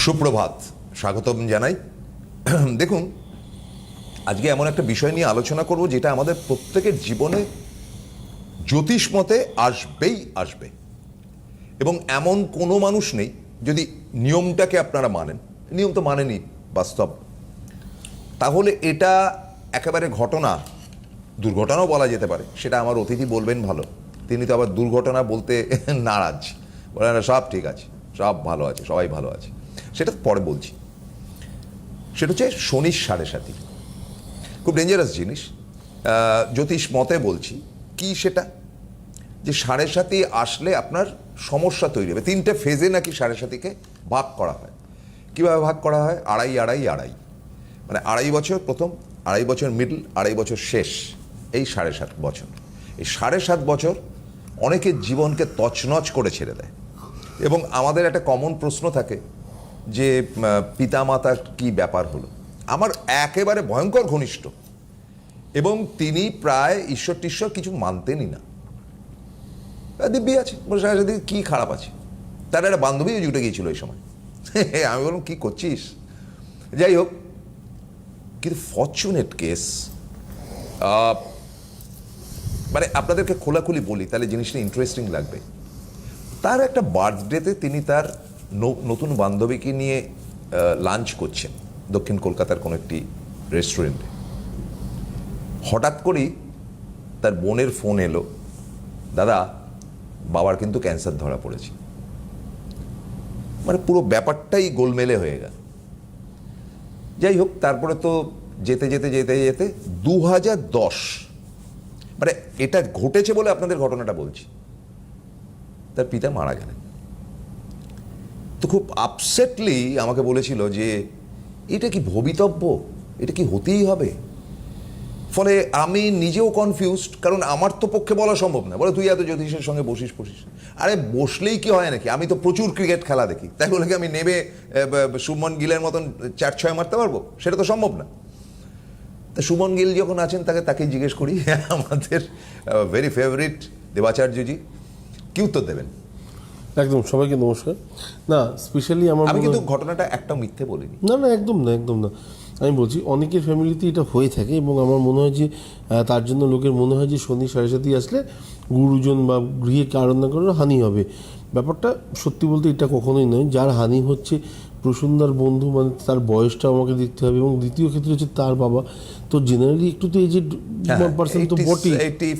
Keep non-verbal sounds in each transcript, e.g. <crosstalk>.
সুপ্রভাত, স্বাগতম জানাই। <clears throat> দেখুন, আজকে এমন একটা বিষয় নিয়ে আলোচনা করব যেটা আমাদের প্রত্যেকের জীবনে জ্যোতিষ মতে আসবেই আসবে। এবং এমন কোনো মানুষ নেই, যদি নিয়মটাকে আপনারা মানেন। নিয়ম তো মানেনি বাস্তব। তাহলে এটা একেবারে ঘটনা, দুর্ঘটনাও বলা যেতে পারে। সেটা আমার অতিথি বলবেন ভালো। তিনি তো আবার দুর্ঘটনা বলতে <laughs> নারাজ। বলেন সব ঠিক আছে, সব ভালো আছে, সবাই ভালো আছে। সেটা পরে বলছি। সেটা হচ্ছে শনির সাড়ে সাথী খুব ডেঞ্জারাস জিনিস। জ্যোতিষ মতে বলছি, কি সেটা? যে সাড়ে সাথী আসলে আপনার সমস্যা তৈরি হবে। তিনটে ফেজে নাকি সাড়ে সাথীকে ভাগ করা হয়। কীভাবে ভাগ করা হয়? আড়াই আড়াই আড়াই। মানে আড়াই বছর প্রথম, আড়াই বছর মিডল আড়াই বছর শেষ। এই সাড়ে সাত বছর। এই সাড়ে সাত বছর অনেকের জীবনকে তছনছ করে ছেড়ে দেয়। এবং আমাদের একটা কমন প্রশ্ন থাকে যে পিতা মাতার কি ব্যাপার হলো? আমার একেবারে ভয়ঙ্কর ঘনিষ্ঠ। এবং তিনি প্রায় ঈশ্বর টিশ্বর কিছু মানতেনই না। দিব্যি আছে সাথে সাথে কি খারাপ আছে? তার একটা বান্ধবীও জুটে গিয়েছিল এই সময়। <laughs> আমি বললাম, কি করছিস? যাই হোক, কিন্তু ফর্চুনেট কেস মানে আপনাদেরকে খোলাখুলি বলি, তাহলে জিনিসটা ইন্টারেস্টিং লাগবে। তার একটা বার্থডেতে তিনি তার নতুন বান্ধবীকে নিয়ে লাঞ্চ করছেন দক্ষিণ কলকাতার কোনো একটি রেস্টুরেন্টে হঠাৎ করেই তার বোনের ফোন এলো, দাদা, বাবার কিন্তু ক্যান্সার ধরা পড়েছে। মানে পুরো ব্যাপারটাই গোলমেলে হয়ে গেল। যাই হোক, তারপরে তো যেতে যেতে যেতে যেতে দু হাজার দশ মানে এটা ঘটেছে বলে আপনাদের ঘটনাটা বলছি। তার পিতা মারা গেলেন। তো খুব আপসেটলি আমাকে বলেছিল যে, এটা কি ভবিতব্য? এটা কি হতেই হবে? ফলে আমি নিজেও কনফিউজড কারণ আমার তো পক্ষে বলা সম্ভব না। বলে, তুই এত জ্যোতিষের সঙ্গে বসিস বসিস। আরে, বসলেই কি হয় নাকি? আমি তো প্রচুর ক্রিকেট খেলা দেখি। তাই বলে কি আমি নেবে সুমন গিলের মতন চার ছয় মারতে পারব? সেটা তো সম্ভব না। তা সুমন গিল যখন আছেন, তাকে তাকে জিজ্ঞেস করি, <laughs> আমাদের ভেরি ফেভারিট দেবাচার্যজি, কি উত্তর দেবেন? একদম সবাইকে নমস্কার। না স্পেশালি আমার আমি কিন্তু ঘটনাটা একটা মিথ্যে বলিনি। না না একদম না একদম না। আমি বলছি অনেকের ফ্যামিলিতে এটা হয়ে থাকে এবং আমার মনে হয় যে তার জন্য লোকের মনে হয় যে শনি সাড়ে সাথে আসলে গুরুজন বা গৃহে কারণ না হানি হবে। ব্যাপারটা সত্যি বলতে এটা কখনোই নয়। যার হানি হচ্ছে প্রসন্নার বন্ধু মানে তার বয়সটা আমাকে দেখতে হবে এবং দ্বিতীয় ক্ষেত্রে হচ্ছে তার বাবা। তো জেনারেলি একটু তো এজেড হ্যাঁ, পার্সেন্ট তো বটেই।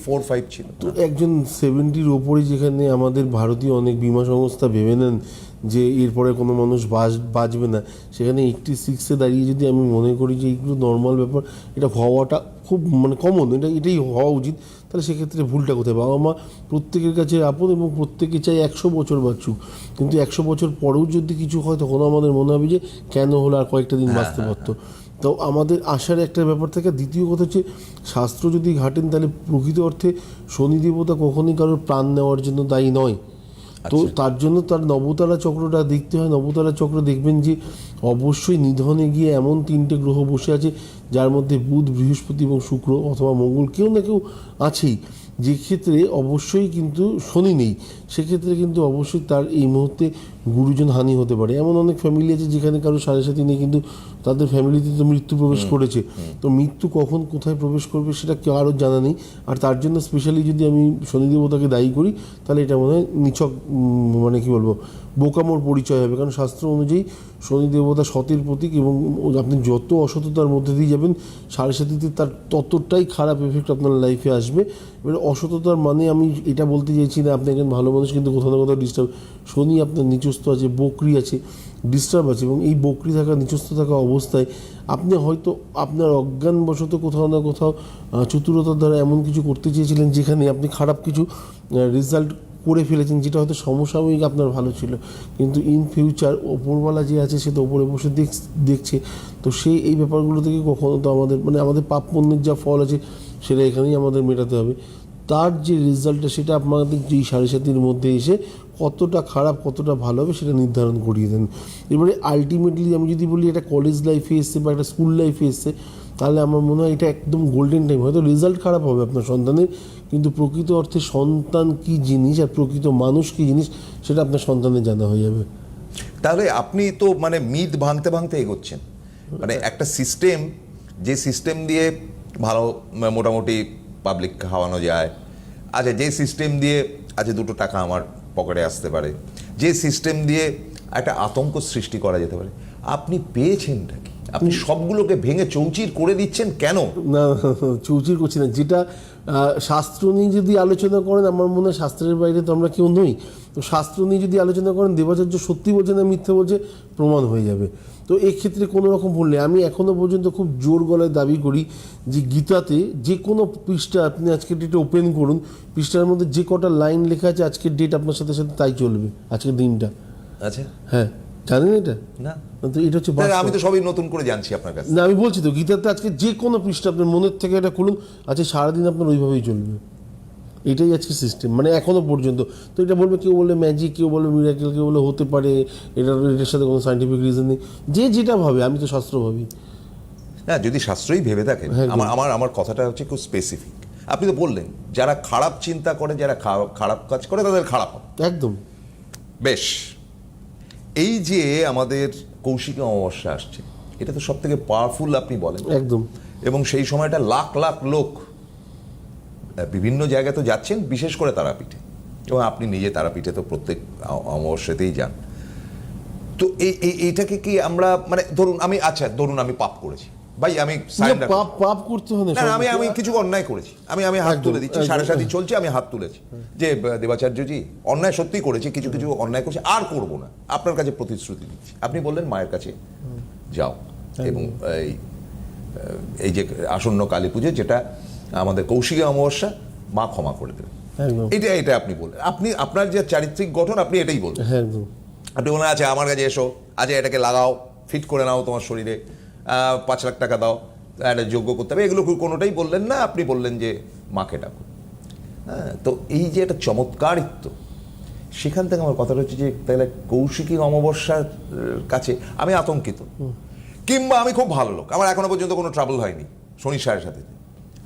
ফোর ফাইভ ছিল। তো একজন সেভেন্টির ওপরে যেখানে আমাদের ভারতীয় অনেক বিমা সংস্থা ভেবে নেন যে এরপরে কোনো মানুষ বাঁচ বাঁচবে না সেখানে এইটটি সিক্সে দাঁড়িয়ে যদি আমি মনে করি যে এইগুলো নর্মাল ব্যাপার এটা হওয়াটা খুব মানে কমন এটা এটাই হওয়া উচিত। তাহলে সেক্ষেত্রে ভুলটা কোথায়? বাবা মা প্রত্যেকের কাছে আপন এবং প্রত্যেকে চাই একশো বছর বাঁচুক। কিন্তু একশো বছর পরেও যদি কিছু হয় তখন আমাদের মনে হবে যে কেন হলো আর কয়েকটা দিন বাঁচতে পারতো। তো আমাদের আসার একটা ব্যাপার থাকে। দ্বিতীয় কথা হচ্ছে শাস্ত্র যদি ঘাটেন তাহলে প্রকৃত অর্থে শনি দেবতা কখনই কারোর প্রাণ নেওয়ার জন্য দায়ী নয়। তো তার জন্য তার নবতারা চক্রটা দেখতে হয়। নবতারা চক্র দেখবেন যে অবশ্যই নিধনে গিয়ে এমন তিনটে গ্রহ বসে আছে যার মধ্যে বুধ বৃহস্পতি এবং শুক্র অথবা মঙ্গল কেউ না কেউ আছেই। যে ক্ষেত্রে অবশ্যই কিন্তু শনি নেই। সেক্ষেত্রে কিন্তু অবশ্যই তার এই মুহূর্তে গুরুজন হানি হতে পারে। এমন অনেক ফ্যামিলি আছে যেখানে কারও সাড়ে সাথে নেই কিন্তু তাদের ফ্যামিলিতে তো মৃত্যু প্রবেশ করেছে। তো মৃত্যু কখন কোথায় প্রবেশ করবে সেটা কারোর জানা নেই। আর তার জন্য স্পেশালি যদি আমি শনি দেবতাকে দায়ী করি তাহলে এটা মনে হয় নিছক মানে কি বলব বোকামোর পরিচয় হবে। কারণ শাস্ত্র অনুযায়ী শনি দেবতা সতের প্রতীক এবং আপনি যত অসততার মধ্যে দিয়ে যাবেন সাড়ে সাথীতে তার ততটাই খারাপ এফেক্ট আপনার লাইফে আসবে। এবার অসততার মানে আমি এটা বলতে চাইছি না আপনি একজন ভালো মানুষ কিন্তু কোথাও না কোথাও ডিস্টার্ব শনি আপনার নিচস্থ আছে, বকরি আছে ডিস্টার্ব আছে এবং এই বকরি থাকা, নিচস্থ থাকা অবস্থায় আপনি হয়তো আপনার অজ্ঞানবশত কোথাও না কোথাও চতুরতার দ্বারা এমন কিছু করতে চেয়েছিলেন যেখানে আপনি খারাপ কিছু রেজাল্ট করে ফেলেছেন যেটা হয়তো সমসাময়িক আপনার ভালো ছিল। কিন্তু ইন ফিউচার ওপরওয়ালা যে আছে সে তো ওপরে বসে দেখ- দেখছে। তো সেই এই ব্যাপারগুলো থেকে কখনো তো আমাদের মানে আমাদের পাপ পণ্যের যা ফল আছে সেটা এখানেই আমাদের মেটাতে হবে। তার যে রেজাল্টটা সেটা আপনাদের যেই সাড়ে সাতির মধ্যে এসে কতটা খারাপ কতটা ভালো হবে সেটা নির্ধারণ করিয়ে দেন। এবারে আলটিমেটলি আমি যদি বলি এটা কলেজ লাইফে এসছে বা একটা স্কুল লাইফে এসছে তাহলে আমার মনে হয় এটা একদম গোল্ডেন টাইম হয়তো রেজাল্ট খারাপ হবে আপনার সন্তানের কিন্তু প্রকৃত অর্থে সন্তান কি জিনিস আর প্রকৃত মানুষ কি জিনিস সেটা আপনার সন্তানের জানা হয়ে যাবে। তাহলে আপনি তো মানে মিথ ভাঙতে ভাঙতে এগোচ্ছেন। মানে একটা সিস্টেম যে সিস্টেম দিয়ে ভালো মোটামুটি পাবলিক খাওয়ানো যায় আচ্ছা যে সিস্টেম দিয়ে আচ্ছা দুটো টাকা আমার পকেটে আসতে পারে। যে সিস্টেম দিয়ে একটা আতঙ্ক সৃষ্টি করা যেতে পারে। আপনি পেয়েছেন কি? আপনি সবগুলোকে ভেঙে চৌচির করে দিচ্ছেন কেন? না চৌচির করছি না। যেটা শাস্ত্র নিয়ে যদি আলোচনা করেন আমার মনে হয় শাস্ত্রের বাইরে তো আমরা কেউ নই। তো শাস্ত্র নিয়ে যদি আলোচনা করেন দেবাচার্য সত্যি বলছে না মিথ্যে বলছে প্রমাণ হয়ে যাবে। তো এক্ষেত্রে কোনো রকম বললে আমি এখনও পর্যন্ত খুব জোর গলায় দাবি করি যে গীতাতে যে কোনো পৃষ্ঠা আপনি আজকের ডেটে ওপেন করুন পৃষ্ঠার মধ্যে যে কটা লাইন লেখা আছে আজকের ডেট আপনার সাথে সাথে তাই চলবে আজকের দিনটা। আচ্ছা। হ্যাঁ। জানেন এটা? না। তো এটা হচ্ছে আমি তো সবই নতুন করে জানছি আপনার কাছে না আমি বলছি তো গীতাতে আজকে যে কোনো পৃষ্ঠা আপনার মনের থেকে এটা খুলুন আজকে সারাদিন আপনার ওইভাবেই চলবে। এটাই আজকে সিস্টেম মানে এখনও পর্যন্ত। তো এটা বলবে কেউ বলবে ম্যাজিক কেউ বলবে মিরাকেল কেউ বলে হতে পারে এটার এটার সাথে কোনো সাইন্টিফিক রিজন নেই। যে যেটা ভাবে আমি তো শাস্ত্র ভাবি। না যদি শাস্ত্রই ভেবে থাকেন হ্যাঁ, আমার আমার আমার কথাটা হচ্ছে খুব স্পেসিফিক আপনি তো বললেন যারা খারাপ চিন্তা করে যারা খারাপ কাজ করে তাদের খারাপ একদম। বেশ। এই যে আমাদের কৌশিক অমাবস্যা আসছে এটা তো সব থেকে পাওয়ারফুল আপনি বলেন। একদম। এবং সেই সময়টা লাখ লাখ লোক বিভিন্ন জায়গায় তো যাচ্ছেন বিশেষ করে তারাপীঠে। এবং আপনি নিজে তারাপীঠে তো প্রত্যেক অমাবস্যাতেই যান। তো এই এই- এইটাকে কি আমরা মানে ধরুন আমি আচ্ছা ধরুন আমি পাপ করেছি। ভাই আমি পাপ পাপ করতে হয় না আমি আমি কিছু অন্যায় করেছি। আমি আমি হাত তুলে দিচ্ছি সাড়ে সাথী চলছে আমি হাত তুলেছি। যে দেবাচার্যজি অন্যায় সত্যি করেছি কিছু কিছু অন্যায় করছি আর করব না। আপনার কাছে প্রতিশ্রুতি দিচ্ছি। আপনি বললেন মায়ের কাছে যাও। এবং এই এই যে আসন্ন কালী পুজো যেটা আমাদের কৌশিকী অমাবস্যা মা ক্ষমা করে দেবে এটা এটা আপনি বললেন আপনি আপনার যে চারিত্রিক গঠন আপনি এটাই বলবেন। হ্যাঁ আপনি বলেন আচ্ছা আমার কাছে এসো আচ্ছা এটাকে লাগাও ফিট করে নাও তোমার শরীরে পাঁচ লাখ টাকা দাও একটা যোগ্য করতে হবে। এগুলো কোনোটাই বললেন না আপনি বললেন যে মাকে ডাকুন। হ্যাঁ তো এই যে একটা চমৎকারিত্ব সেখান থেকে আমার কথাটা হচ্ছে যে তাহলে কৌশিকী অমাবস্যার কাছে আমি আতঙ্কিত। কিংবা আমি খুব ভালো লোক আমার এখনও পর্যন্ত কোনো ট্রাবল হয়নি শনি সাড়ে সাথে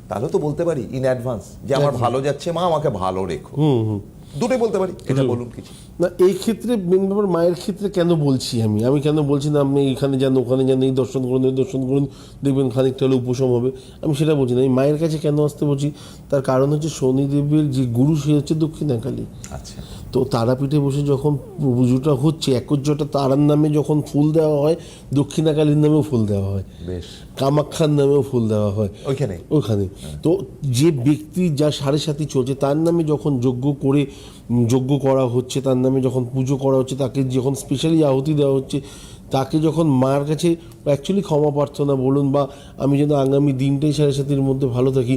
তাহলে তো বলতে পারি ইন অ্যাডভান্স যে আমার ভালো যাচ্ছে মা আমাকে ভালো রেখো। হুম হুম। দুটোই বলতে পারি এটা বলুন কিছু। না এই ক্ষেত্রে মেন ব্যাপার মায়ের ক্ষেত্রে কেন বলছি আমি? আমি কেন বলছি না আপনি এখানে যান ওখানে যান এই দর্শন করুন এই দর্শন করুন দেখবেন খানিকটা হলে উপশম হবে। আমি সেটা বলছি না আমি মায়ের কাছে কেন আসতে বলছি? তার কারণ হচ্ছে শনিদেবের যে গুরু সে হচ্ছে দক্ষিণাকালী। আচ্ছা। তো তারাপীঠে বসে যখন পুজোটা হচ্ছে একজ্জটা তারার নামে যখন ফুল দেওয়া হয় দক্ষিণাকালীর নামেও ফুল দেওয়া হয়। বেশ। কামাখ্যার নামেও ফুল দেওয়া হয়। ওইখানে? ওইখানে। তো যে ব্যক্তি যা সাড়ে সাথী চলছে তার নামে যখন যজ্ঞ করে যজ্ঞ করা হচ্ছে তার নামে যখন পুজো করা হচ্ছে তাকে যখন স্পেশালি আহুতি দেওয়া হচ্ছে তাকে যখন মার কাছে অ্যাকচুয়ালি ক্ষমা প্রার্থনা বলুন বা আমি যেন আগামী দিনটাই সাড়ে সাতির মধ্যে ভালো থাকি,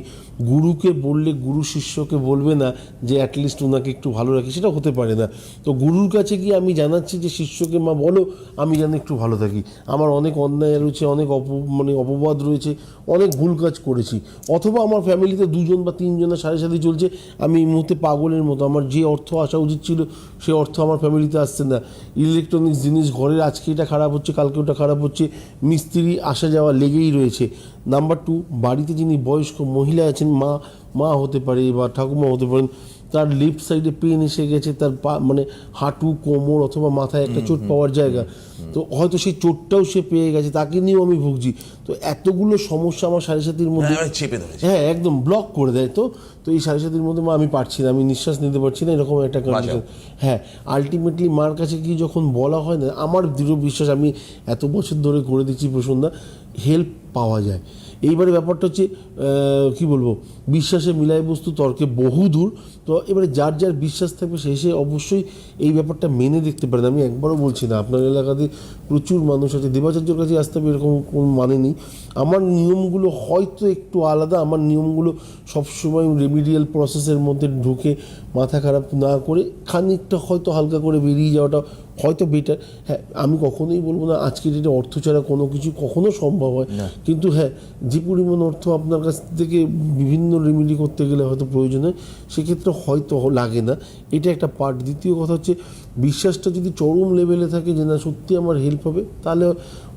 গুরুকে বললে গুরু শিষ্যকে বলবে না যে অ্যাটলিস্ট ওনাকে একটু ভালো রাখি, সেটা হতে পারে না। তো গুরুর কাছে গিয়ে আমি জানাচ্ছি যে শিষ্যকে মা বলো, আমি যেন একটু ভালো থাকি। আমার অনেক অন্যায় রয়েছে, অনেক অপ মানে অপবাদ রয়েছে, অনেক ভুল কাজ করেছি। অথবা আমার ফ্যামিলিতে দুজন বা তিনজনের সাড়ে সাথে চলছে, আমি এই মুহূর্তে পাগলের মতো। আমার যে অর্থ আসা উচিত ছিল, সে অর্থ আমার ফ্যামিলিতে আসছে না। ইলেকট্রনিক্স জিনিস ঘরের আজকে এটা খারাপ হচ্ছে, কালকে ওটা খারাপ হচ্ছে, মিস্ত্রি আসা যাওয়া লেগেই রয়েছে। নাম্বার টু বাড়িতে যিনি বয়স্ক মহিলা আছেন, মা মা হতে পারে বা ঠাকুমা হতে পারেন তার লেফট সাইডে পেন এসে গেছে তার পা মানে হাঁটু কোমর অথবা মাথায় একটা চোট পাওয়ার জায়গা। তো হয়তো সেই চোটটাও সে পেয়ে গেছে তাকে নিয়েও আমি ভুগছি। তো এতগুলো সমস্যা আমার সাড়ে সাতির মধ্যে হ্যাঁ, চেপে ধরেছে। হ্যাঁ একদম ব্লক করে দেয় তো। তো এই সাড়ে সাতির মধ্যে মা আমি পারছি না আমি নিঃশ্বাস নিতে পারছি না এরকম একটা কন্ডিশন হ্যাঁ আলটিমেটলি মার কাছে কি যখন বলা হয় না আমার দৃঢ় বিশ্বাস আমি এত বছর ধরে করে দিচ্ছি প্রসন্দা হেল্প পাওয়া যায়। এইবারে ব্যাপারটা হচ্ছে কি বলব, বিশ্বাসে মিলাই বস্তু তর্কে বহু দূর। তো এবারে যার যার বিশ্বাস থাকবে সে সে অবশ্যই এই ব্যাপারটা মেনে দেখতে পারেন। আমি একবারও বলছি না, আপনার এলাকাতে প্রচুর মানুষ আছে। দেবাচার্যর কাছে আসতে হবে এরকম কোনো মানে নেই। আমার নিয়মগুলো হয়তো একটু আলাদা, আমার নিয়মগুলো সবসময় রেমিডিয়াল প্রসেসের মধ্যে ঢুকে মাথা খারাপ না করে খানিকটা হয়তো হালকা করে বেরিয়ে যাওয়াটা হয়তো বেটার হ্যাঁ আমি কখনোই বলব না আজকের ডেটে অর্থ ছাড়া কোনো কিছু কখনো সম্ভব হয়। কিন্তু হ্যাঁ যে পরিমাণ অর্থ আপনার কাছ থেকে বিভিন্ন রেমিডি করতে গেলে হয়তো প্রয়োজন হয় সেক্ষেত্রে হয়তো লাগে না। এটা একটা পার্ট দ্বিতীয় কথা হচ্ছে বিশ্বাসটা যদি চরম লেভেলে থাকে যে না সত্যি আমার হেল্প হবে তাহলে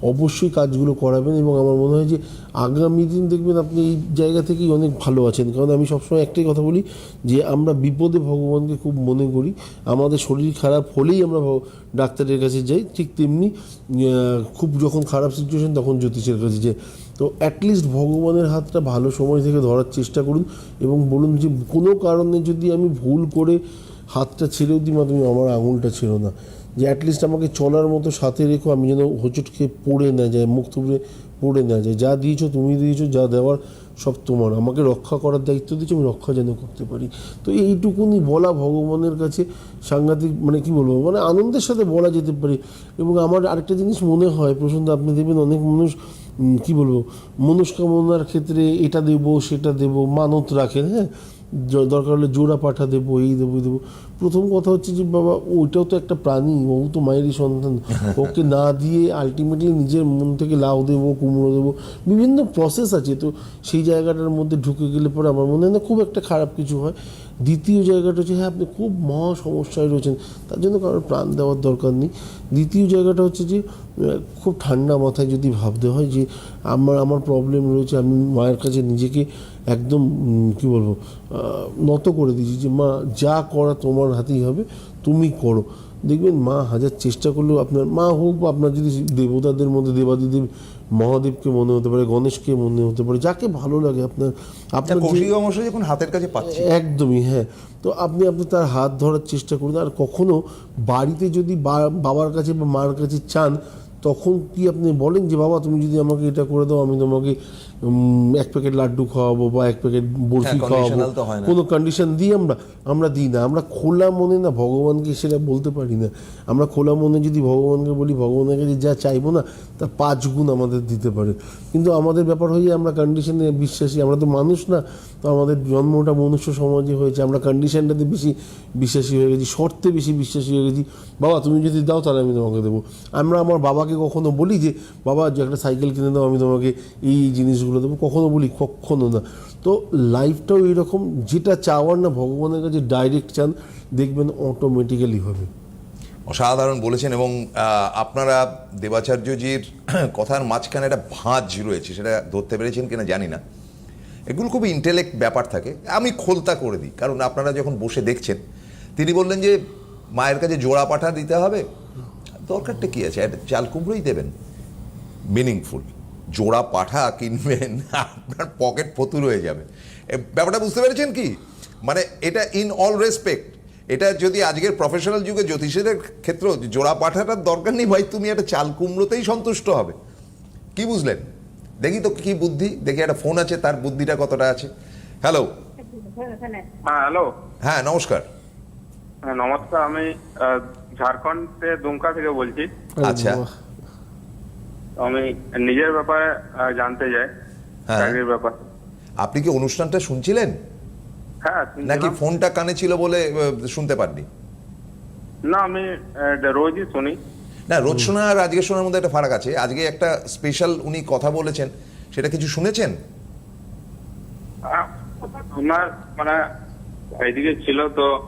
অবশ্যই কাজগুলো করাবেন এবং আমার মনে হয় যে আগামী দিন দেখবেন আপনি এই জায়গা থেকেই অনেক ভালো আছেন। কারণ আমি সবসময় একটাই কথা বলি যে আমরা বিপদে ভগবানকে খুব মনে করি। আমাদের শরীর খারাপ হলেই আমরা ডাক্তারের কাছে যাই। ঠিক তেমনি খুব যখন খারাপ সিচুয়েশন তখন জ্যোতিষের কাছে যাই। তো অ্যাটলিস্ট ভগবানের হাতটা ভালো সময় থেকে ধরার চেষ্টা করুন এবং বলুন যে কোনো কারণে যদি আমি ভুল করে হাতটা ছেড়েও দিই, মা, তুমি আমার আঙুলটা ছিল না। যে অ্যাটলিস্ট আমাকে চলার মতো সাথে রেখো, আমি যেন হোঁচট খেয়ে পড়ে না যায়, মুখ থুবড়ে পড়ে না যায়। যা দিয়েছ তুমি দিয়েছ, যা দেওয়ার সব তোমার। আমাকে রক্ষা করার দায়িত্ব দিয়েছ, আমি রক্ষা যেন করতে পারি। তো এইটুকুনি বলা ভগবানের কাছে সাংঘাতিক মানে কি বলব মানে আনন্দের সাথে বলা যেতে পারে। এবং আমার আরেকটা জিনিস মনে হয়, প্রসন্ন, আপনি দেখবেন অনেক মানুষ কি বলব, মনস্কামনার ক্ষেত্রে এটা দেব, সেটা দেব, মানত রাখেন হ্যাঁ? দরকার হলে জোড়া পাঠা দেবো, এই দেবো এই দেবো। প্রথম কথা হচ্ছে যে, বাবা, ওইটাও তো একটা প্রাণী ও তো মায়েরই সন্তান। ওকে না দিয়ে আলটিমেটলি নিজের মন থেকে লাউ দেবো, কুমড়ো দেবো, বিভিন্ন প্রসেস আছে। তো সেই জায়গাটার মধ্যে ঢুকে গেলে পরে আমার মনে হয় না খুব একটা খারাপ কিছু হয়। দ্বিতীয় জায়গাটা হচ্ছে হ্যাঁ আপনি খুব মহা সমস্যায় রয়েছেন, তার জন্য কারোর প্রাণ দেওয়ার দরকার নেই। দ্বিতীয় জায়গাটা হচ্ছে যে খুব ঠান্ডা মাথায় যদি ভাবতে হয় যে, আমার আমার প্রবলেম রয়েছে, আমি মায়ের কাছে নিজেকে একদম কি বলব নত করে দিয়েছি যে, মা, যা করা তোমার হাতেই হবে, তুমি করো। দেখবেন মা হাজার চেষ্টা করলেও আপনার, মা হোক বা আপনার যদি দেবতাদের মধ্যে, দেবাদিদেব মহাদেবকে মনে হতে পারে গণেশকে মনে হতে পারে যাকে ভালো লাগে আপনার আপনার কৌশিক যখন হাতের কাছে পাচ্ছে। একদমই হ্যাঁ। তো আপনি আপনি তার হাত ধরার চেষ্টা করুন। আর কখনো বাড়িতে যদি বাবার কাছে বা মার কাছে চান তখন কি আপনি বলেন যে বাবা তুমি যদি আমাকে এটা করে দাও আমি তোমাকে এক প্যাকেট লাড্ডু খাওয়াবো বা এক প্যাকেট বরফি হ্যাঁ, খাওয়াবো। কোনো কন্ডিশন দিই আমরা আমরা দিই না। আমরা খোলা মনে না ভগবানকে সেটা বলতে পারি না। আমরা খোলা মনে যদি ভগবানকে বলি ভগবানের কাছে যা চাইব না তা পাঁচ গুণ আমাদের দিতে পারে। কিন্তু আমাদের ব্যাপার হয়ে আমরা কন্ডিশনে বিশ্বাসী। আমরা তো মানুষ না তো আমাদের জন্মটা মনুষ্য সমাজে হয়েছে। আমরা কন্ডিশনটাতে বেশি বিশ্বাসী হয়ে গেছি শর্তে বেশি বিশ্বাসী হয়ে গেছি। বাবা তুমি যদি দাও তাহলে আমি তোমাকে দেবো। আমরা আমার বাবাকে কখনো বলি যে বাবা যে একটা সাইকেল কিনে দাও আমি তোমাকে এই এই জিনিসগুলো দেবো, কখনো বলি, কখনো না। তো লাইফটাও এরকম যেটা চাওয়ার না ভগবানের কাছে ডাইরেক্ট চান, দেখবেন অটোমেটিক্যালি হবে। অসাধারণ বলেছেন এবং আপনারা দেবাচার্যজির <clears throat> কথার মাঝখানে একটা ভাঁজ রয়েছে, সেটা ধরতে পেরেছেন কিনা জানি না। এগুলো খুব ইন্টেলেক্ট ব্যাপার থাকে। আমি খোলতা করে দিই, কারণ আপনারা যখন বসে দেখছেন, তিনি বললেন যে, মায়ের কাছে জোড়া পাঠা দিতে হবে? দরকারটা কী আছে? একটা চাল কুমড়োই দেবেন। মিনিংফুল জোড়া পাঠা কিনবেন <laughs> আপনার পকেট ফতুর হয়ে যাবে। ব্যাপারটা বুঝতে পেরেছেন কি? মানে এটা ইন অল রেসপেক্ট এটা যদি আজকের প্রফেশনাল যুগে জ্যোতিষীদের ক্ষেত্রেও জোড়া পাঠাটার দরকার নেই ভাই তুমি একটা চাল কুমড়োতেই সন্তুষ্ট হবে। কি বুঝলেন? দেখি তো কি বুদ্ধি দেখি একটা ফোন আছে তার বুদ্ধিটা কতটা আছে। হ্যালো হ্যাঁ হ্যালো হ্যাঁ নমস্কার। হ্যাঁ নমস্কার আমি আহ, ঝাড়খণ্ডে দুমকা থেকে বলছি। আচ্ছা। আমি নিজের ব্যাপারে জানতে চাই। হ্যাঁ। চাকরির ব্যাপার। আপনি কি অনুষ্ঠানটা শুনছিলেন? হ্যাঁ নাকি ফোনটা কানে ছিল বলে শুনতে পাননি? না আমি রোজই শুনি। না রোজ শোনা আর আজকে শোনার মধ্যে একটা ফারাক আছে। আজকে একটা স্পেশাল উনি কথা বলেছেন। সেটা কিছু শুনেছেন? আমার মানে এইদিকে ছিল তো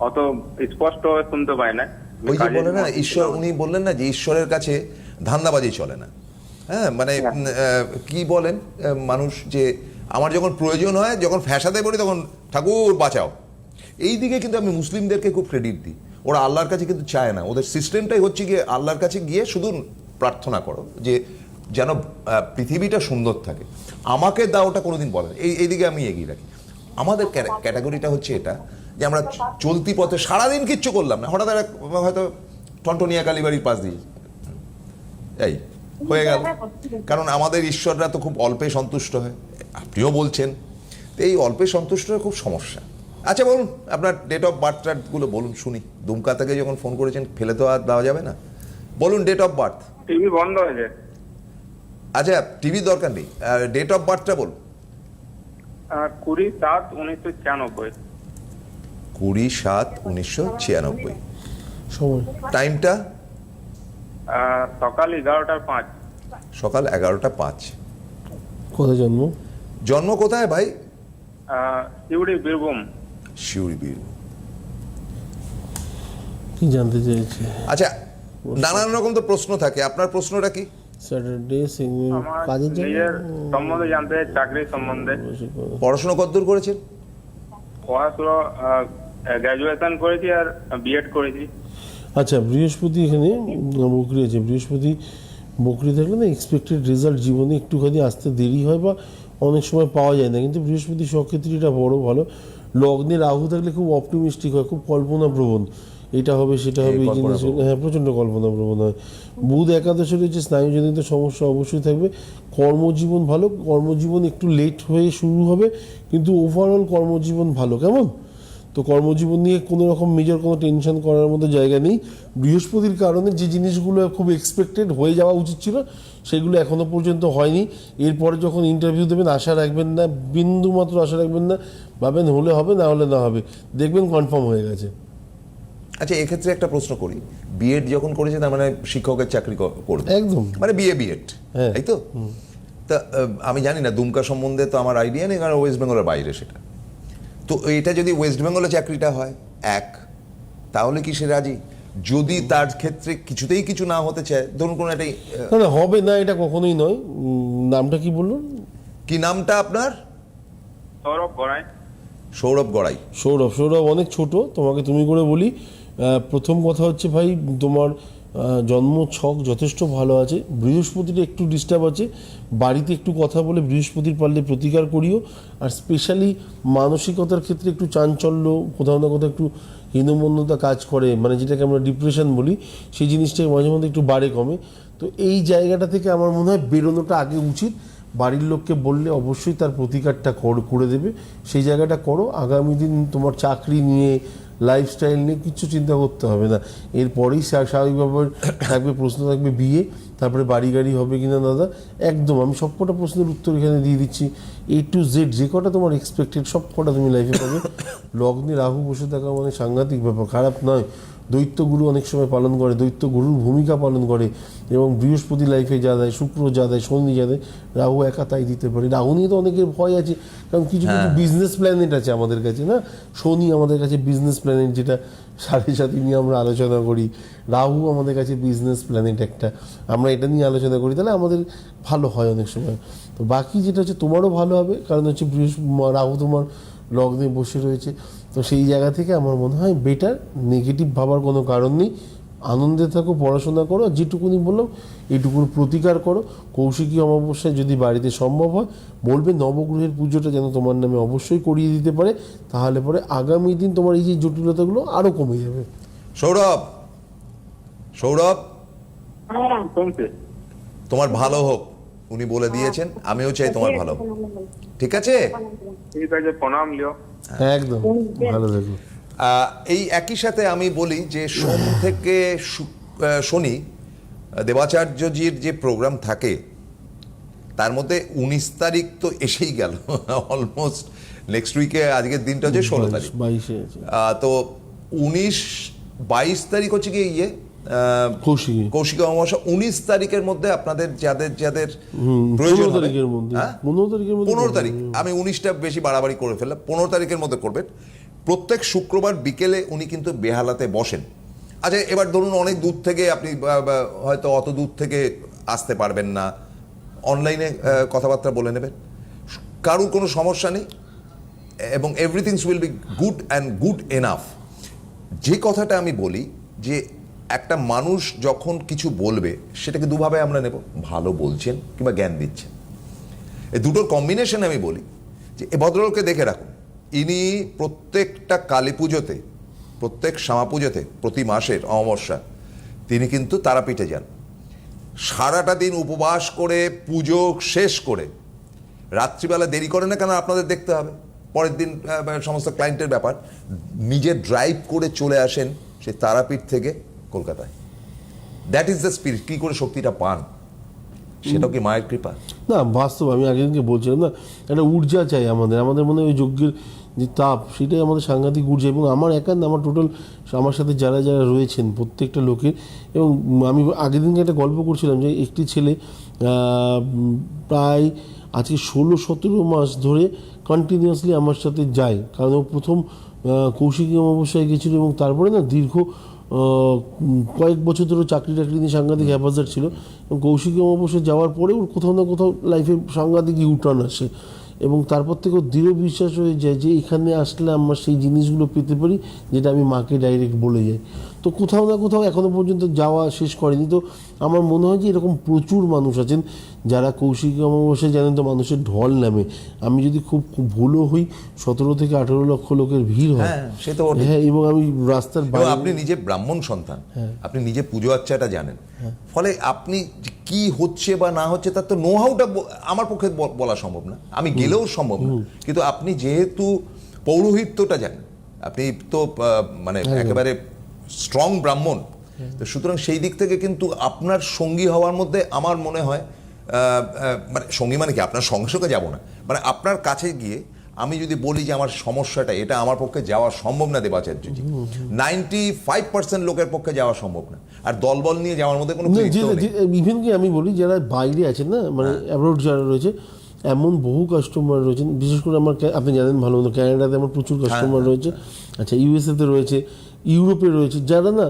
অত স্পষ্ট শুনতে পাই না ওই যে বলে না ঈশ্বর উনি বললেন না যে ঈশ্বরের কাছে ধান্দাবাজি চলে না। হ্যাঁ মানে হ্যাঁ। কি বলেন মানুষ যে আমার যখন প্রয়োজন হয় যখন ফ্যাসাতে বলি তখন ঠাকুর বাঁচাও। এই দিকে কিন্তু আমি মুসলিমদেরকে খুব ক্রেডিট দিই। ওরা আল্লাহর কাছে কিন্তু চায় না। ওদের সিস্টেমটাই হচ্ছে গিয়ে আল্লাহর কাছে গিয়ে শুধু প্রার্থনা করো যে যেন পৃথিবীটা সুন্দর থাকে। আমাকে দাওটা কোনোদিন বলেন এই এইদিকে আমি এগিয়ে রাখি। আমাদের ক্যাটাগরিটা হচ্ছে এটা যে আমরা চলতি পথে সারাদিন কিচ্ছু করলাম না। হঠাৎ হয়তো টন্টনিয়া কালীবাড়ির পাশ দিয়ে এই হয়ে গেল। কারণ আমাদের ঈশ্বররা তো খুব অল্পে সন্তুষ্ট হয়। আপনিও বলছেন তো এই অল্পে সন্তুষ্ট খুব সমস্যা। আচ্ছা বলুন আপনার ডেট অফ বার্থগুলো বলুন শুনি। দুমকা থেকে যখন ফোন করেছেন ফেলে তো আর দেওয়া যাবে না? বলুন ডেট অফ বার্থ টিভি বন্ধ হয়েছে আচ্ছা টিভির দরকার নেই। ডেট অফ বার্থটা বলুন। কুড়ি সাত উনিশশো ছিয়ানব্বই। কুড়ি সাত উনিশশো ছিয়ানব্বই। টাইমটা সকাল এগারোটার পাঁচ। সকাল এগারোটা পাঁচ। কোথায় জন্ম? জন্ম কোথায় ভাই? আহ, বীরভূম। শিউরি বীর কি জানতে চাইছে? আচ্ছা নানান রকম তো প্রশ্ন থাকে। আপনার প্রশ্নটা কি? স্যাটারডে কাজের জন্য? সম্বন্ধে জানতে চাই চাকরির সম্বন্ধে। পড়াশোনা কতদূর করেছেন? পড়াশুনো গ্র্যাজুয়েশন করেছি আর বিএড করেছি। আচ্ছা বৃহস্পতি এখানে বকরি আছে। বৃহস্পতি বকরি থাকলে না এক্সপেক্টেড রেজাল্ট জীবনে একটুখানি আসতে দেরি হয় বা অনেক সময় পাওয়া যায় না। কিন্তু বৃহস্পতি সক্ষেত্রে এটা বড় ভালো। লগ্নে রাহু থাকলে খুব অপটিমিস্টিক হয় খুব কল্পনা প্রবণ এটা হবে সেটা হবে এই জিনিস হ্যাঁ প্রচণ্ড কল্পনা প্রবণ হয়। বুধ একাদশে রয়েছে স্নায়ুজনিত সমস্যা অবশ্যই থাকবে। কর্মজীবন ভালো কর্মজীবন একটু লেট হয়ে শুরু হবে কিন্তু ওভারঅল কর্মজীবন ভালো। কেমন? তো কর্মজীবন নিয়ে কোনো রকম মেজর কোনো টেনশন করার মতো জায়গা নেই। বৃহস্পতির কারণে যে জিনিসগুলো খুব এক্সপেক্টেড হয়ে যাওয়া উচিত ছিল সেগুলো এখনও পর্যন্ত হয়নি। এরপরে যখন ইন্টারভিউ দেবেন আশা রাখবেন না বিন্দুমাত্র আশা রাখবেন না ভাবেন হলে হবে না হলে না হবে। দেখবেন কনফার্ম হয়ে গেছে। আচ্ছা এক্ষেত্রে একটা প্রশ্ন করি। বিএড যখন করেছে তার মানে শিক্ষকের চাকরি করবে। একদম। মানে বিএ বিএড হ্যাঁ। তাই তো? তা আমি জানি না দুমকা সম্বন্ধে তো আমার আইডিয়া নেই কারণ ওয়েস্ট বেঙ্গলের বাইরে সেটা। তো এটা যদি ওয়েস্ট বেঙ্গলে চাকরিটা হয় এক তাহলে কি সে রাজি? যদি তার ক্ষেত্রে কিছুতেই কিছু না হতে চায় ধরুন কোনো একটা না না হবে না এটা কখনোই নয়। নামটা কি বলুন কি নামটা আপনার? সৌরভ গড়াই। সৌরভ গড়াই। সৌরভ সৌরভ অনেক ছোট তোমাকে তুমি করে বলি। প্রথম কথা হচ্ছে ভাই, তোমার জন্ম ছক যথেষ্ট ভালো আছে। বৃহস্পতিটা একটু ডিস্টার্ব আছে। বাড়িতে একটু কথা বলে বৃহস্পতির পারলে প্রতিকার করিও। আর স্পেশালি মানসিকতার ক্ষেত্রে একটু চাঞ্চল্য, কোথাও না কোথাও একটু হীনমন্যতা কাজ করে। মানে যেটাকে আমরা ডিপ্রেশন বলি, সেই জিনিসটা মাঝে মধ্যে একটু বাড়ে, কমে। তো এই জায়গাটা থেকে আমার মনে হয় বেরোনোটা আগে উচিত। বাড়ির লোককে বললে অবশ্যই তার প্রতিকারটা কর- করে দেবে। সেই জায়গাটা করো। আগামী দিন তোমার চাকরি নিয়ে লাইফস্টাইল নিয়ে কিছু চিন্তা করতে হবে না। এরপরেই স্বা- স্বাভাবিকভাবে থাকবে, প্রশ্ন থাকবে বিয়ে, তারপরে বাড়ি গাড়ি হবে কি না দাদা, একদম। আমি সব কটা প্রশ্নের উত্তর এখানে দিয়ে দিচ্ছি। এ টু জেড যে কটা তোমার এক্সপেক্টেড সব কটা তুমি লাইফে পাবে। লগ্নে রাহু বসে থাকা মানে সাংঘাতিক ব্যাপার, খারাপ নয়। দৈত্যগুরু অনেক সময় পালন করে দৈত্য গুরুর ভূমিকা পালন করে এবং বৃহস্পতি লাইফে যা দেয় শুক্র যা দেয় শনি যা দেয় রাহু একা তাই দিতে পারে। রাহু নিয়ে তো অনেকের ভয় আছে কারণ কিছু কিছু বিজনেস প্ল্যানেট আছে আমাদের কাছে না? শনি আমাদের কাছে বিজনেস প্ল্যানেট যেটা সাড়ে সাথে নিয়ে আমরা আলোচনা করি রাহু আমাদের কাছে বিজনেস প্ল্যানেট একটা। আমরা এটা নিয়ে আলোচনা করি তাহলে আমাদের ভালো হয় অনেক সময়। তো বাকি যেটা হচ্ছে তোমারও ভালো হবে কারণ হচ্ছে বৃহস্পতি রাহু তোমার লগ্নে বসে রয়েছে। তো সেই জায়গা থেকে আমার মনে হয় বেটার নেগেটিভ ভাবার কোনো কারণ নেই। আনন্দে থাকো পড়াশোনা করো আর যেটুকুনি বললাম এইটুকুর প্রতিকার করো। কৌশিকী অমাবস্যায় যদি বাড়িতে সম্ভব হয় বলবে নবগ্রহের পুজোটা যেন তোমার নামে অবশ্যই করিয়ে দিতে পারে তাহলে পরে আগামী দিন তোমার এই যে জটিলতাগুলো আরও কমে যাবে। সৌরভ! সৌরভ! তোমার ভালো হোক উনি বলে দিয়েছেন আমিও চাই তোমার ভালো হোক। ঠিক আছে? ঠিক আছে প্রণাম লিও। একদম ভালো এই একই সাথে আমি বলি যে সোম থেকে শনি দেবাচার্যজির যে প্রোগ্রাম থাকে তার মধ্যে উনিশ তারিখ তো এসেই গেল। <laughs> অলমোস্ট নেক্সট উইকে আজকের দিনটা হচ্ছে ষোলো তারিখ। আহ, তো উনিশ বাইশ তারিখ হচ্ছে কি ইয়ে কৌশিকী। কৌশিক অমাবস্যা উনিশ তারিখের মধ্যে আপনাদের যাদের যাদের প্রয়োজন পনেরো তারিখের মধ্যে। হ্যাঁ? পনেরো তারিখের মধ্যে পনেরো তারিখ। আমি উনিশটা বেশি বাড়াবাড়ি করে ফেললাম। পনেরো তারিখের মধ্যে করবেন। প্রত্যেক শুক্রবার বিকেলে উনি কিন্তু বেহালাতে বসেন। আচ্ছা এবার ধরুন অনেক দূর থেকে আপনি হয়তো অত দূর থেকে আসতে পারবেন না। অনলাইনে কথাবার্তা বলে নেবেন। কারুর কোনো সমস্যা নেই। এবং everything's will be good and good enough যে কথাটা আমি বলি যে একটা মানুষ যখন কিছু বলবে, সেটাকে দুভাবে আমরা নেব, ভালো বলছেন কিংবা জ্ঞান দিচ্ছেন। এই দুটোর কম্বিনেশন আমি বলি, যে এ ভদ্রলোককে দেখে রাখুন, ইনি প্রত্যেকটা কালী পুজোতে, প্রত্যেক শ্যামা পুজোতে, প্রতি মাসের অমাবস্যা, তিনি কিন্তু তারাপীঠে যান। সারাটা দিন উপবাস করে, পুজো শেষ করে, রাত্রিবেলা দেরি করে না কেন আপনাদের দেখতে হবে? পরের দিন সমস্ত ক্লায়েন্টের ব্যাপার। নিজে ড্রাইভ করে চলে আসেন, সে তারাপীঠ থেকে কলকাতায়। দ্যাট ইজ দ্য স্পিরিট কী করে শক্তিটা পান? সেটাও কি মায়ের কৃপা? না বাস্তব আমি আগে দিনকে বলছিলাম না একটা ঊর্জা চাই আমাদের আমাদের মনে হয় ওই যজ্ঞের যে তাপ সেটাই আমাদের সাংঘাতিক ঊর্জা এবং আমার একান্ত আমার টোটাল আমার সাথে যারা যারা রয়েছেন প্রত্যেকটা লোকের এবং আমি আগের দিনকে একটা গল্প করছিলাম যে একটি ছেলে প্রায় আজকে ষোলো সতেরো মাস ধরে কন্টিনিউয়াসলি আমার সাথে যায় কারণ ও প্রথম কৌশিকী অমাবস্যায় গেছিল এবং তারপরে না দীর্ঘ কয়েক বছর ধরে চাকরি টাকরি নিয়ে সাংঘাতিক হ্যাপাজার ছিল এবং কৌশিক অমাবস্যা যাওয়ার পরে ওর কোথাও না কোথাও লাইফে সাংঘাতিক ইউটার্ন আসে এবং তারপর থেকে ওর দৃঢ় বিশ্বাস হয়ে যায় যে এখানে আসলে আমরা সেই জিনিসগুলো পেতে পারি যেটা আমি মাকে ডাইরেক্ট বলে যাই। তো কোথাও না কোথাও এখনও পর্যন্ত যাওয়া শেষ করেনি। তো আমার মনে হয় যে এরকম প্রচুর মানুষ আছেন যারা কৌশিকী অমাবস্যায় জানেন তো মানুষের ঢল নামে। আমি যদি খুব ভুলও হই সতেরো থেকে আঠেরো লক্ষ লোকের ভিড় হয়। হ্যাঁ, সে তো হ্যাঁ এবং আমি রাস্তার বাইরে আপনি নিজে ব্রাহ্মণ সন্তান। হ্যাঁ। আপনি নিজে পুজো আচ্চাটা জানেন। ফলে আপনি কি হচ্ছে বা না হচ্ছে তার তো নো হাউটা আমার পক্ষে বলা সম্ভব না। আমি গেলেও সম্ভব না। কিন্তু আপনি যেহেতু পৌরোহিত্যটা জানেন আপনি তো মানে একেবারে স্ট্রং ব্রাহ্মণ তো সুতরাং সেই দিক থেকে কিন্তু আপনার সঙ্গী হওয়ার মধ্যে আমার মনে হয় মানে সঙ্গী মানে কি? আপনার সঙ্গে যাব না। মানে আপনার কাছে গিয়ে আমি যদি বলি যে আমার সমস্যাটা এটা আমার পক্ষে যাওয়া সম্ভব না দেবাচার্যজি। নাইনটি ফাইভ পার্সেন্ট লোকের পক্ষে যাওয়া সম্ভব না। আর দলবল নিয়ে যাওয়ার মধ্যে কোনো ইভেন কি আমি বলি যারা বাইরে আছেন না মানে হ্যাঁ। অ্যাব্রোড যারা রয়েছে এমন বহু কাস্টমার রয়েছেন বিশেষ করে আমার আপনি জানেন ভালো মতো ক্যানাডাতে আমার প্রচুর হ্যাঁ, কাস্টমার রয়েছে। আচ্ছা ইউএসএতে রয়েছে ইউরোপে রয়েছে। যারা না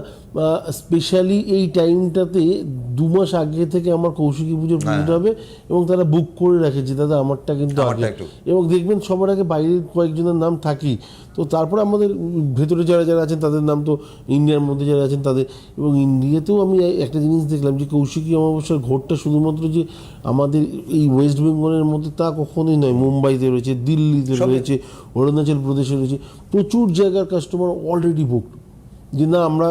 স্পেশালি এই টাইমটাতে দু মাস আগে থেকে আমার কৌশিকী পুজোর পুজোটা হবে এবং তারা বুক করে রাখে যে দাদা আমারটা কিন্তু হ্যাঁ। আগে। এবং দেখবেন সবার আগে বাইরের কয়েকজনের নাম থাকি তো তারপর আমাদের ভেতরে যারা যারা আছেন তাদের নাম তো ইন্ডিয়ার মধ্যে যারা আছেন তাদের এবং ইন্ডিয়াতেও আমি একটা জিনিস দেখলাম যে কৌশিকী অমাবস্যার ঘোরটা শুধুমাত্র যে আমাদের এই ওয়েস্ট বেঙ্গলের মধ্যে তা কখনোই নয়। মুম্বাইতে রয়েছে দিল্লিতে রয়েছে অরুণাচল প্রদেশে রয়েছে। প্রচুর জায়গার কাস্টমার অলরেডি বুকড যে না আমরা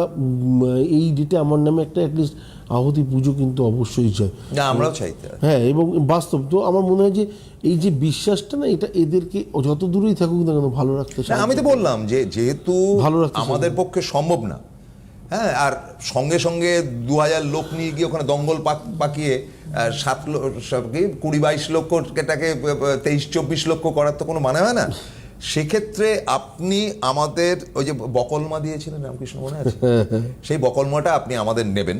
এই ডেটে আমার নামে একটা অ্যাটলিস্ট আহতি পুজো কিন্তু অবশ্যই চাই। না আমরাও চাই। হ্যাঁ এবং বাস্তব তো আমার মনে হয় যে এই যে বিশ্বাসটা না এটা এদেরকে যত দূরেই থাকুক না কেন ভালো রাখতে আমি তো বললাম যে যেহেতু ভালো রাখতে আমাদের পক্ষে সম্ভব না হ্যাঁ আর সঙ্গে সঙ্গে দু হাজার লোক নিয়ে গিয়ে ওখানে দঙ্গল পাক- পাকিয়ে সাত লো- সব কি, কুড়ি বাইশ লক্ষটাকে তেইশ চব্বিশ লক্ষ করার তো কোনো মানে হয় না। সেক্ষেত্রে আপনি আমাদের ওই যে বকলমা দিয়েছিলেন রামকৃষ্ণ মনে আছে? <laughs> সেই বকলমাটা আপনি আমাদের নেবেন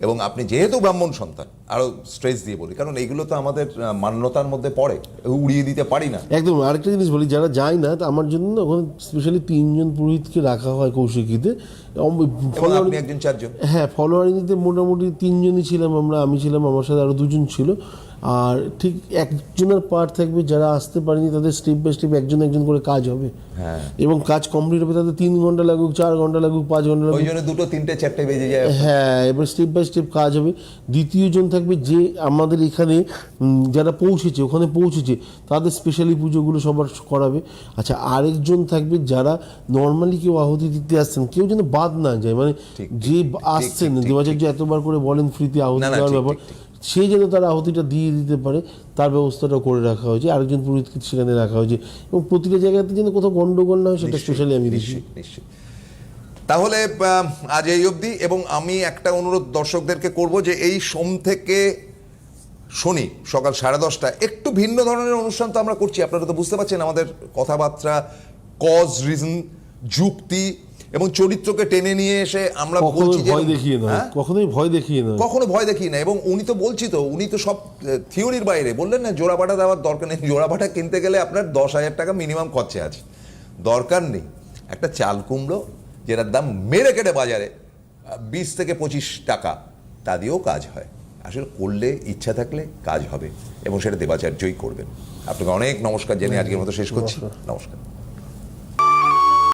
এবং আপনি যেহেতু ব্রাহ্মণ সন্তান আরও স্ট্রেস দিয়ে বলি কারণ এইগুলো তো আমাদের মান্যতার মধ্যে পড়ে উড়িয়ে দিতে পারি না। একদম আরেকটা জিনিস বলি যারা যায় না তা আমার জন্য ওখানে স্পেশালি তিনজন পুরোহিতকে রাখা হয় কৌশিকীতে। আপনি একজন চারজন। হ্যাঁ ফলোয়ারিতে মোটামুটি তিনজনই ছিলাম আমরা আমি ছিলাম আমার সাথে আরও দুজন ছিল। আর ঠিক একজনের পার্ট থাকবে যারা আসতে পারেনি তাদের স্টেপ বাই স্টেপ একজন একজন করে কাজ হবে। হ্যাঁ। এবং কাজ কমপ্লিট হবে তাদের তিন ঘণ্টা লাগুক চার ঘণ্টা লাগুক পাঁচ ঘণ্টা লাগুক। জন্য দুটো তিনটে চারটে বেজে যায়। হ্যাঁ এবার স্টেপ বাই স্টেপ কাজ হবে। দ্বিতীয় জন থাকবে যে আমাদের এখানে যারা পৌঁছেছে ওখানে পৌঁছেছে তাদের স্পেশালি পুজোগুলো সবার করাবে। আচ্ছা আরেকজন থাকবে যারা নর্মালি কেউ আহুতি দিতে আসছেন কেউ যেন বাদ না যায়। মানে যে আসছেন দেবাচার্য এতবার করে বলেন ফ্রিতে আহুতি দেওয়ার ব্যাপার। সে যেন তার আহুতিটা দিয়ে দিতে পারে তার ব্যবস্থাটা করে রাখা হয়েছে। আরেকজন পুরোহিতকে সেখানে রাখা হয়েছে। এবং প্রতিটা জায়গাতে যেন কোথাও গন্ডগোল না হয় সেটা স্পেশালি আমি নিশ্চয়ই তাহলে আজ এই অবধি এবং আমি একটা অনুরোধ দর্শকদেরকে করব যে এই সোম থেকে শনি সকাল সাড়ে দশটা একটু ভিন্ন ধরনের অনুষ্ঠান তো আমরা করছি। আপনারা তো বুঝতে পারছেন আমাদের কথাবার্তা কজ রিজন যুক্তি এবং চরিত্রকে টেনে নিয়ে এসে আমরা বলছি যে ভয় দেখিয়ে নয় হ্যাঁ? কখনোই ভয় দেখিয়ে নয়। কখনো ভয় দেখি না এবং উনি তো বলছি তো উনি তো সব থিওরির বাইরে। বললেন না জোড়াপাটা দেওয়ার দরকার নেই। জোড়াপাটা কিনতে গেলে আপনার দশ হাজার টাকা মিনিমাম খরচে আছে। দরকার নেই। একটা চাল কুমড়ো যেটার দাম মেরে কেটে বাজারে বিশ থেকে পঁচিশ টাকা তা দিয়েও কাজ হয়। আসলে করলে ইচ্ছা থাকলে কাজ হবে এবং সেটা দেবাচার্যই করবেন। আপনাকে অনেক নমস্কার জেনে আজকের মতো শেষ করছি। নমস্কার।